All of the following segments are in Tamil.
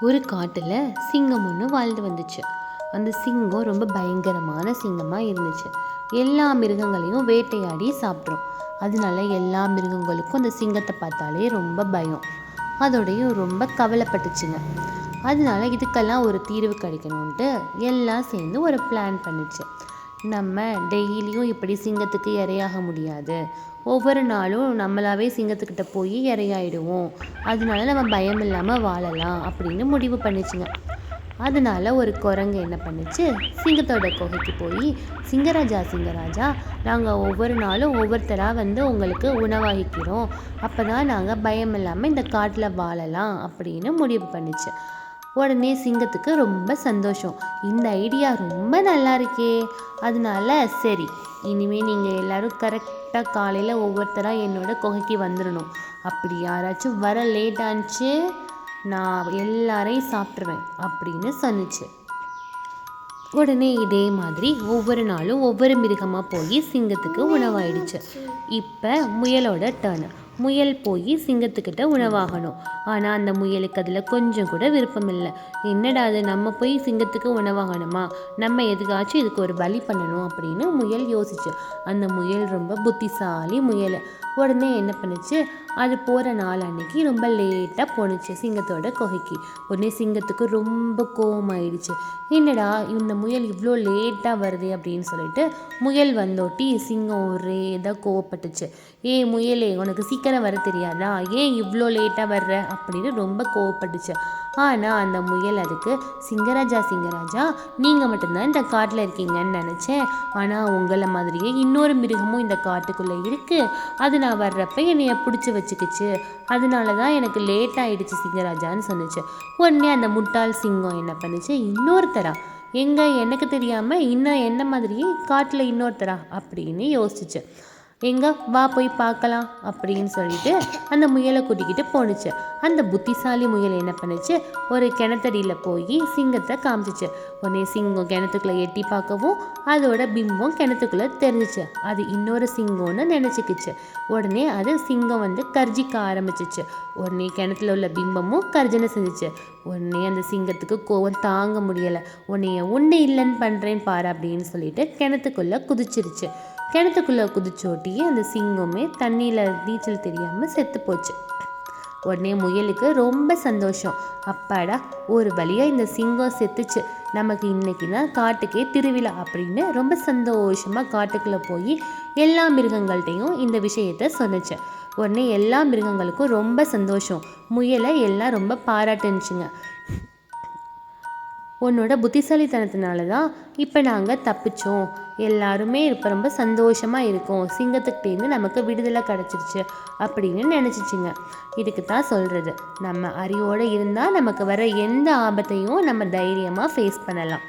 ஒரு காட்டில் சிங்கம் ஒன்று வாழ்ந்து வந்துச்சு. அந்த சிங்கம் ரொம்ப பயங்கரமான சிங்கமாக இருந்துச்சு. எல்லா மிருகங்களையும் வேட்டையாடி சாப்பிட்றோம் அதனால எல்லா மிருகங்களுக்கும் அந்த சிங்கத்தை பார்த்தாலே ரொம்ப பயம். அதோடையும் ரொம்ப கவலைப்பட்டுச்சுங்க. அதனால இதுக்கெல்லாம் ஒரு தீர்வு கிடைக்கணுன்ட்டு எல்லாம் சேர்ந்து ஒரு பிளான் பண்ணுச்சு. நம்ம டெய்லியும் இப்படி சிங்கத்துக்கு இரையாக முடியாது. ஒவ்வொரு நாளும் நம்மளாவே சிங்கத்துக்கிட்ட போய் இரையாயிடுவோம். அதனால நம்ம பயம் இல்லாமல் வாழலாம் அப்படின்னு முடிவு பண்ணுச்சுங்க. அதனால ஒரு குரங்கு என்ன பண்ணுச்சு? சிங்கத்தோட குகைக்கு போய் சிங்கராஜா சிங்கராஜா நாங்கள் ஒவ்வொரு நாளும் ஒவ்வொருத்தராக வந்து உங்களுக்கு உணவாகிக்கிறோம். அப்போ தான் நாங்கள் பயம் இல்லாமல் இந்த காட்டில் வாழலாம் அப்படின்னு முடிவு பண்ணுச்சு. உடனே சிங்கத்துக்கு ரொம்ப சந்தோஷம். இந்த ஐடியா ரொம்ப நல்லா இருக்கே அதனால சரி இனிமேல் நீங்கள் எல்லாரும் கரெக்டாக காலையில் ஒவ்வொருத்தராக என்னோட குகைக்கு வந்துடணும் அப்படி யாராச்சும் வர லேட் ஆச்சு நான் எல்லாரையும் சாப்பிட்ருவேன் அப்படின்னு சொன்னிச்சு. உடனே இதே மாதிரி ஒவ்வொரு நாளும் ஒவ்வொரு மிருகமாக போய் சிங்கத்துக்கு உணவாயிடுச்சு. இப்போ முயலோட டர்னு முயல் போய் சிங்கத்துக்கிட்ட உணவாகணும். ஆனால் அந்த முயலுக்கு அதில் கொஞ்சம் கூட விருப்பம் இல்லை. என்னடா அது நம்ம போய் சிங்கத்துக்கு உணவாகணுமா? நம்ம எதுக்காச்சும் இதுக்கு ஒரு பலி பண்ணணும் அப்படின்னு முயல் யோசிச்சு. அந்த முயல் ரொம்ப புத்திசாலி முயல். உடனே என்ன பண்ணுச்சு? அது போகிற நாள் அன்னைக்கு ரொம்ப லேட்டாக போணுச்சு சிங்கத்தோட குகைக்கு. உடனே சிங்கத்துக்கு ரொம்ப கோவமாயிடுச்சு. என்னடா இந்த முயல் இவ்வளோ லேட்டாக வருது அப்படின்னு சொல்லிட்டு முயல் வந்தோட்டி சிங்கம் ஒரே இதாக கோவப்பட்டுச்சு. ஏ முயலே உனக்கு சீக்கிரம் வர தெரியாதா? ஏன் இவ்வளோ லேட்டாக வர்ற? அப்படின்னு ரொம்ப கோவப்பட்டுச்சு. ஆனால் அந்த முயல் அதுக்கு சிங்கராஜா சிங்கராஜா நீங்கள் மட்டும்தான் இந்த காட்டில் இருக்கீங்கன்னு நினச்சேன். ஆனால் உங்களை மாதிரியே இன்னொரு மிருகமும் இந்த காட்டுக்குள்ளே இருக்குது அது நான் வர்றப்ப என்னைய பிடிச்சி வச்சுக்கிச்சு. அதனால தான் எனக்கு லேட் ஆகிடுச்சு சிங்கராஜான்னு சொன்னிச்சு. உடனே அந்த முட்டாள் சிங்கம் என்ன பண்ணுச்சு? இன்னொருத்தரா? எங்கே? எனக்கு தெரியாமல் இன்னும் என்ன மாதிரியே காட்டில் இன்னொருத்தரா? அப்படின்னு யோசிச்சு. எங்க வா போய் பார்க்கலாம் அப்படின்னு சொல்லிட்டு அந்த முயலை கூட்டிக்கிட்டு போணுச்சு. அந்த புத்திசாலி முயல் என்ன பண்ணுச்சு? ஒரு கிணத்தடியில் போய் சிங்கத்தை காமிச்சிச்சு. உடனே சிங்கம் கிணத்துக்குள்ளே எட்டி பார்க்கவும் அதோட பிம்பம் கிணத்துக்குள்ளே தெரிஞ்சிச்சு. அது இன்னொரு சிங்கம்னு நினச்சிக்கிச்சு. உடனே அது சிங்கம் வந்து கர்ஜிக்க ஆரம்பிச்சிச்சு. உடனே கிணத்துல உள்ள பிம்பமும் கர்ஜனை செஞ்சுச்சு. உடனே அந்த சிங்கத்துக்கு கோவம் தாங்க முடியலை. உன்னைய ஒன்று இல்லைன்னு பண்ணுறேன் பாரு அப்படின்னு சொல்லிட்டு கிணத்துக்குள்ளே குதிச்சிருச்சு. கிணத்துக்குள்ளே குதிச்சோட்டி அந்த சிங்கமே தண்ணியில் நீச்சல் தெரியாமல் செத்து போச்சு. உடனே முயலுக்கு ரொம்ப சந்தோஷம். அப்பாடா ஒரு வழியாக இந்த சிங்கம் செத்துச்சு. நமக்கு இன்னைக்கு தான் காட்டுக்கே திருவிழா அப்படின்னு ரொம்ப சந்தோஷமாக காட்டுக்குள்ளே போய் எல்லா மிருகங்கள்கிட்டையும் இந்த விஷயத்த சொன்னிச்சு. உடனே எல்லா மிருகங்களுக்கும் ரொம்ப சந்தோஷம். முயலை எல்லாம் ரொம்ப பாராட்டுனுச்சுங்க. உன்னோட புத்திசாலித்தனத்தினால தான் இப்போ நாங்கள் தப்பிச்சோம். எல்லாருமே இப்போ ரொம்ப சந்தோஷமாக இருக்கோம். சிங்கத்துக்கிட்டேருந்து நமக்கு விடுதலை கிடச்சிருச்சு அப்படின்னு நினச்சிச்சிங்க. இதுக்கு தான் சொல்கிறது நம்ம அறிவோடு இருந்தால் நமக்கு வர எந்த ஆபத்தையும் நம்ம தைரியமாக ஃபேஸ் பண்ணலாம்.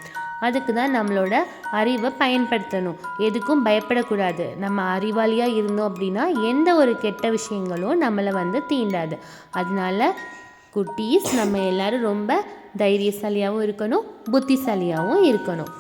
அதுக்கு தான் நம்மளோட அறிவை பயன்படுத்தணும். எதுக்கும் பயப்படக்கூடாது. நம்ம அறிவாளியாக இருந்தோம் அப்படின்னா எந்த ஒரு கெட்ட விஷயங்களும் நம்மளை வந்து தீண்டாது. அதனால குட்டீஸ் நம்ம எல்லோரும் ரொம்ப தைரியசாலியாகவும் இருக்கணும் புத்திசாலியாகவும் இருக்கணும்.